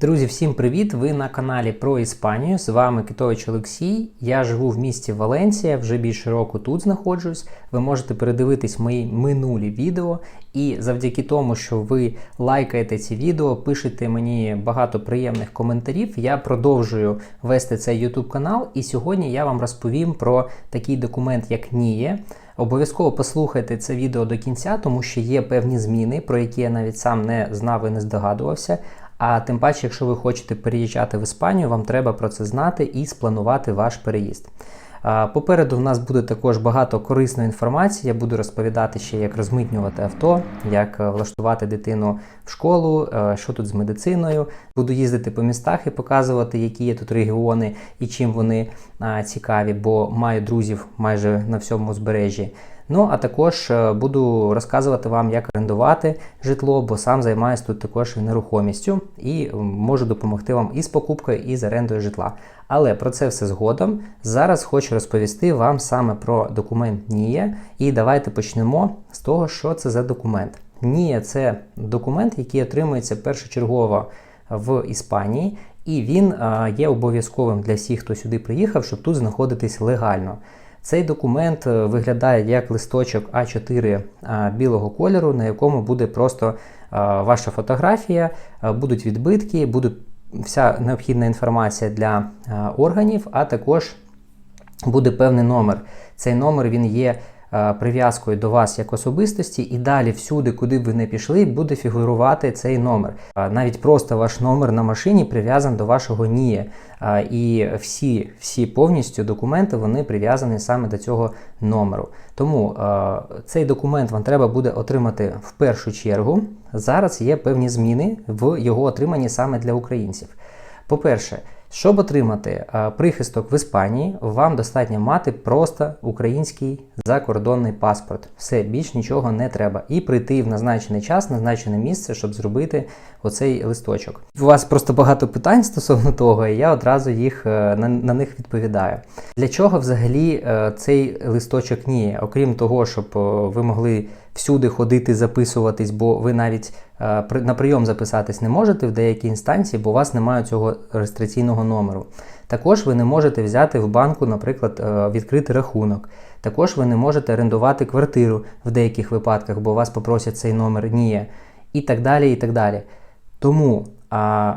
Друзі, всім привіт! Ви на каналі про Іспанію. З вами Китович Олексій. Я живу в місті Валенсія, вже більше року тут знаходжусь. Ви можете передивитись мої минулі відео. І завдяки тому, що ви лайкаєте ці відео, пишете мені багато приємних коментарів. Я продовжую вести цей YouTube канал. І сьогодні я вам розповім про такий документ, як НІЄ. Обов'язково послухайте це відео до кінця, тому що є певні зміни, про які я навіть сам не знав і не здогадувався. А тим паче, якщо ви хочете переїжджати в Іспанію, вам треба про це знати і спланувати ваш переїзд. Попереду в нас буде також багато корисної інформації. Я буду розповідати ще, як розмитнювати авто, як е, влаштувати дитину в школу, е, що тут з медициною. Буду їздити по містах і показувати, які є тут регіони і чим вони цікаві, бо маю друзів майже на всьому узбережжі. Ну, а також е, буду розказувати вам, як орендувати житло, бо сам займаюся тут також нерухомістю і можу допомогти вам і з покупкою, і з орендою житла. Але про це все згодом. Зараз хочу розповісти вам саме про документ НІЄ. І давайте почнемо з того, що це за документ. НІЄ це документ, який отримується першочергово в Іспанії, і він є обов'язковим для всіх, хто сюди приїхав, щоб тут знаходитись легально. Цей документ е, виглядає як листочок А4 білого кольору, на якому буде просто ваша фотографія, будуть відбитки, буде вся необхідна інформація для органів, а також буде певний номер. Цей номер він є Е, прив'язкою до вас як особистості, і далі всюди, куди б ви не пішли, буде фігурувати цей номер. Е, навіть просто ваш номер на машині прив'язаний до вашого НІЄ. Е, і всі всі повністю документи вони прив'язані саме до цього номеру. Тому цей документ вам треба буде отримати в першу чергу. Зараз є певні зміни в його отриманні саме для українців. По-перше, щоб отримати прихисток в Іспанії, вам достатньо мати просто український закордонний паспорт. Все, більш нічого не треба. І прийти в назначений час, назначене місце, щоб зробити оцей листочок. У вас просто багато питань стосовно того, і я одразу їх е, на, на них відповідаю. Для чого взагалі е, цей листочок ні? Окрім того, щоб ви могли всюди ходити, записуватись, бо ви навіть е, на прийом записатись не можете в деякій інстанції, бо у вас немає цього реєстраційного номеру. Також ви не можете взяти в банку, наприклад, е, відкрити рахунок. Також ви не можете орендувати квартиру в деяких випадках, бо вас попросять цей номер НІЄ. І так далі. і так далі. Тому а,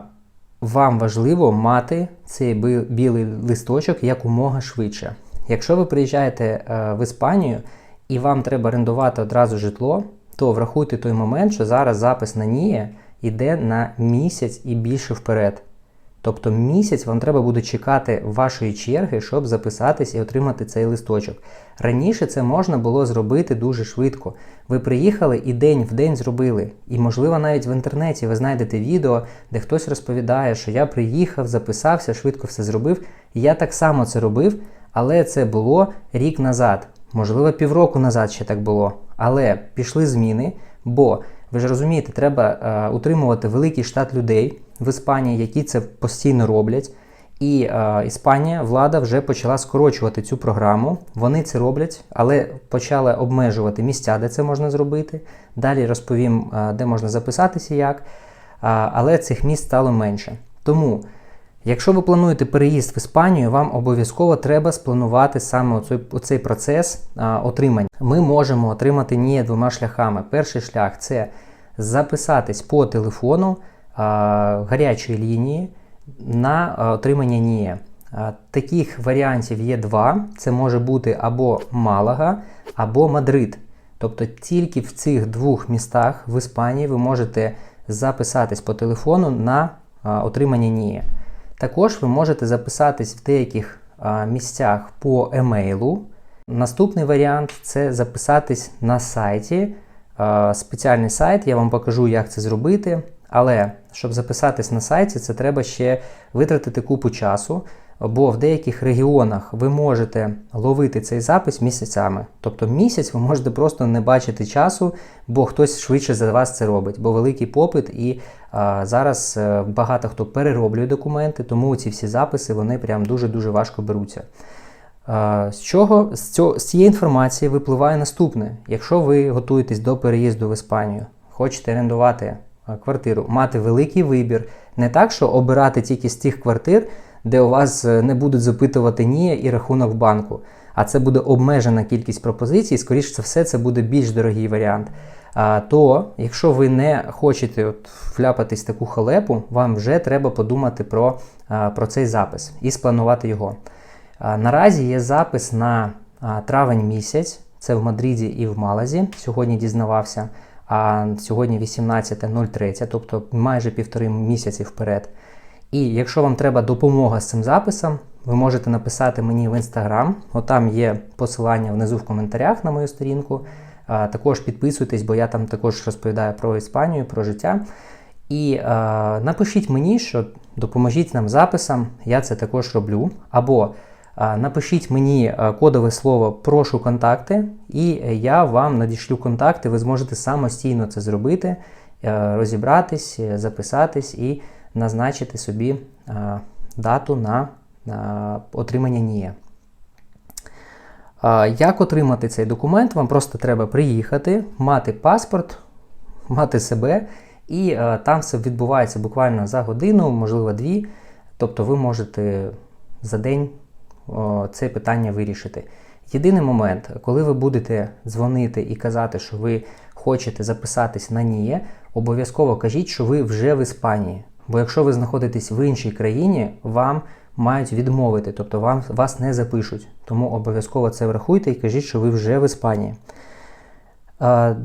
вам важливо мати цей білий листочок якомога швидше. Якщо ви приїжджаєте е, в Іспанію, і вам треба орендувати одразу житло, то врахуйте той момент, що зараз запис на НІЄ йде на місяць і більше вперед. Тобто місяць вам треба буде чекати вашої черги, щоб записатись і отримати цей листочок. Раніше це можна було зробити дуже швидко. Ви приїхали і день в день зробили. І, можливо, навіть в інтернеті ви знайдете відео, де хтось розповідає, що я приїхав, записався, швидко все зробив. Я так само це робив, але це було рік назад. Можливо, півроку назад ще так було. Але пішли зміни, бо ви ж розумієте, треба е, утримувати великий штат людей в Іспанії, які це постійно роблять. І е, Іспанія, влада вже почала скорочувати цю програму. Вони це роблять, але почали обмежувати місця, де це можна зробити. Далі розповім, е, де можна записатися як. Е, але цих місць стало менше. Тому. Якщо ви плануєте переїзд в Іспанію, вам обов'язково треба спланувати саме оцей, оцей процес а, отримання. Ми можемо отримати НІЄ двома шляхами. Перший шлях це записатись по телефону а, гарячої лінії на отримання НІЄ. Таких варіантів є два: це може бути або Малага, або Мадрид. Тобто тільки в цих двох містах в Іспанії ви можете записатись по телефону на отримання НІЄ. Також ви можете записатись в деяких місцях по емейлу. Наступний варіант це записатись на сайті. Спеціальний сайт, я вам покажу, як це зробити. Але щоб записатись на сайті, це треба ще витратити купу часу бо в деяких регіонах ви можете ловити цей запис місяцями. Тобто місяць ви можете просто не бачити часу, бо хтось швидше за вас це робить, бо великий попит і а, зараз е, багато хто перероблює документи, тому ці всі записи вони прям дуже-дуже важко беруться. З чого з, цього, з цієї інформації випливає наступне: якщо ви готуєтесь до переїзду в Іспанію, хочете орендувати квартиру, мати великий вибір. Не так, що обирати тільки з тих квартир, де у вас е, не будуть запитувати ні і рахунок в банку. А це буде обмежена кількість пропозицій, скоріш за все, це буде більш дорогий варіант. А, то, якщо ви не хочете от вляпатись в таку халепу, вам вже треба подумати про, а, про цей запис і спланувати його. А, наразі є запис на травень місяць, це в Мадриді і в Малазі. Сьогодні дізнавався. А сьогодні 18.03, тобто майже півтори місяці вперед. І якщо вам треба допомога з цим записом, ви можете написати мені в інстаграм. Отам є посилання внизу в коментарях на мою сторінку. А, також підписуйтесь, бо я там також розповідаю про Іспанію, про життя. І а, напишіть мені, що допоможіть нам записом, я це також роблю. Або напишіть мені кодове слово Прошу контакти, і я вам надішлю контакти, ви зможете самостійно це зробити, розібратись, записатись і назначити собі дату на, отримання НІЕ. А, Як отримати цей документ? Вам просто треба приїхати, мати паспорт, мати себе, і там все відбувається буквально за годину, можливо, дві. Тобто ви можете за день це питання вирішити. Єдиний момент, коли ви будете дзвонити і казати, що ви хочете записатись на НІЕ, обов'язково кажіть, що ви вже в Іспанії. Бо якщо ви знаходитесь в іншій країні, вам мають відмовити, тобто вам, вас не запишуть. Тому обов'язково це врахуйте і кажіть, що ви вже в Іспанії. А,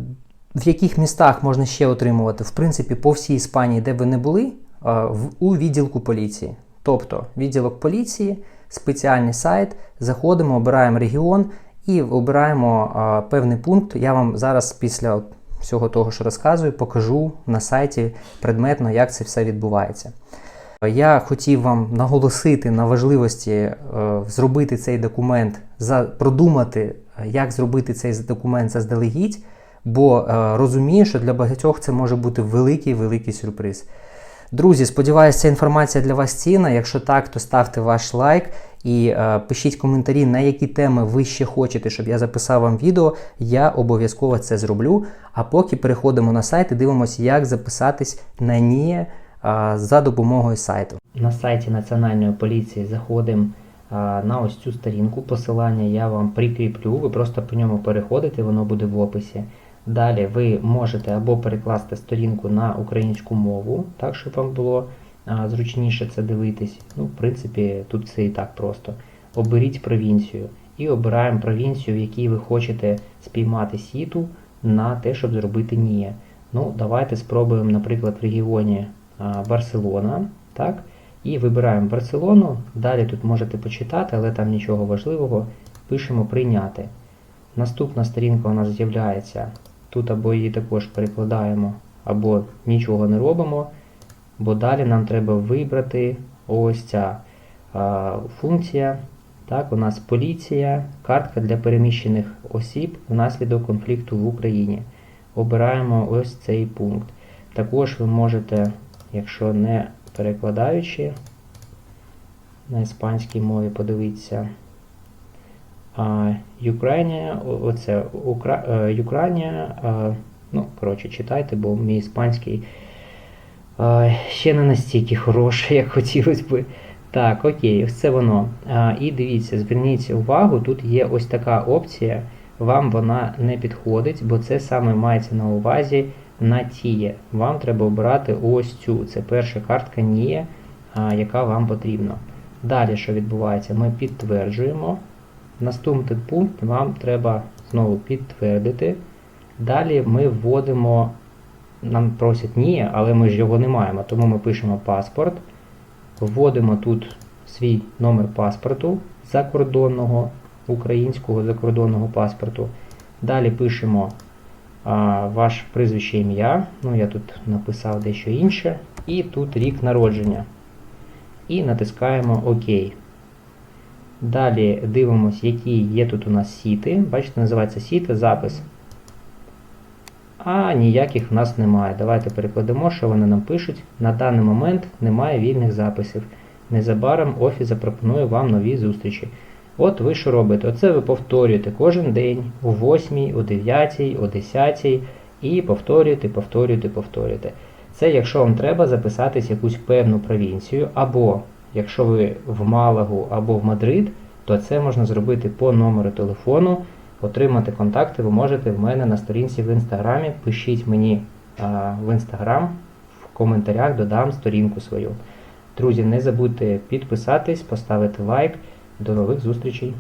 в яких містах можна ще отримувати? В принципі, по всій Іспанії, де ви не були, а, в, у відділку поліції. Тобто, відділок поліції, спеціальний сайт, заходимо, обираємо регіон і обираємо а, певний пункт. Я вам зараз після всього того, що розказую, покажу на сайті предметно, як це все відбувається. Я хотів вам наголосити на важливості е, зробити цей документ, за, продумати, як зробити цей документ заздалегідь, бо е, розумію, що для багатьох це може бути великий-великий сюрприз. Друзі, сподіваюся, ця інформація для вас цінна. Якщо так, то ставте ваш лайк і е, пишіть коментарі, на які теми ви ще хочете, щоб я записав вам відео. Я обов'язково це зроблю. А поки переходимо на сайт і дивимося, як записатись на НІЕ за допомогою сайту. На сайті Національної поліції заходимо на ось цю сторінку. Посилання я вам прикріплю. Ви просто по ньому переходите, воно буде в описі. Далі ви можете або перекласти сторінку на українську мову, так щоб вам було зручніше це дивитись. Ну, в принципі, тут все і так просто. Оберіть провінцію і обираємо провінцію, в якій ви хочете спіймати сіту на те, щоб зробити НІЕ. Ну, Давайте спробуємо, наприклад, в регіоні Барселона. так? І вибираємо Барселону. Далі тут можете почитати, але там нічого важливого. Пишемо прийняти. Наступна сторінка у нас з'являється. Тут або її також перекладаємо, або нічого не робимо, бо далі нам треба вибрати ось ця а, функція. Так, У нас поліція, картка для переміщених осіб внаслідок конфлікту в Україні. Обираємо ось цей пункт. Також ви можете, якщо не перекладаючи, на іспанській мові подивитися. Україна, оце Україна, ну, коротше, читайте, бо мій іспанський ще не настільки хороший, як хотілося би. Так, окей, це воно. І дивіться, зверніть увагу, тут є ось така опція. Вам вона не підходить, бо це саме мається на увазі на тіє. Вам треба обирати ось цю. Це перша картка НІЄ, яка вам потрібна. Далі, що відбувається, ми підтверджуємо. Наступний пункт вам треба знову підтвердити. Далі ми вводимо, нам просять ні, але ми ж його не маємо, тому ми пишемо паспорт. Вводимо тут свій номер паспорту закордонного, українського закордонного паспорту. Далі пишемо а, ваше прізвище ім'я. Ну, я тут написав дещо інше. І тут рік народження. І натискаємо ОК. Далі дивимося, які є тут у нас сіти. Бачите, називається сіти, запис. А ніяких в нас немає. Давайте перекладемо, що вони нам пишуть. На даний момент немає вільних записів. Незабаром Офіс запропонує вам нові зустрічі. От ви що робите? Оце ви повторюєте кожен день о 8, о 9, о 10 і повторюєте, повторюєте, повторюєте. Це якщо вам треба записатись в якусь певну провінцію, або якщо ви в Малагу або в Мадрид, то це можна зробити по номеру телефону. Отримати контакти ви можете в мене на сторінці в інстаграмі. Пишіть мені а, в інстаграм, в коментарях додам сторінку свою. Друзі, не забудьте підписатись, поставити лайк. До нових зустрічей!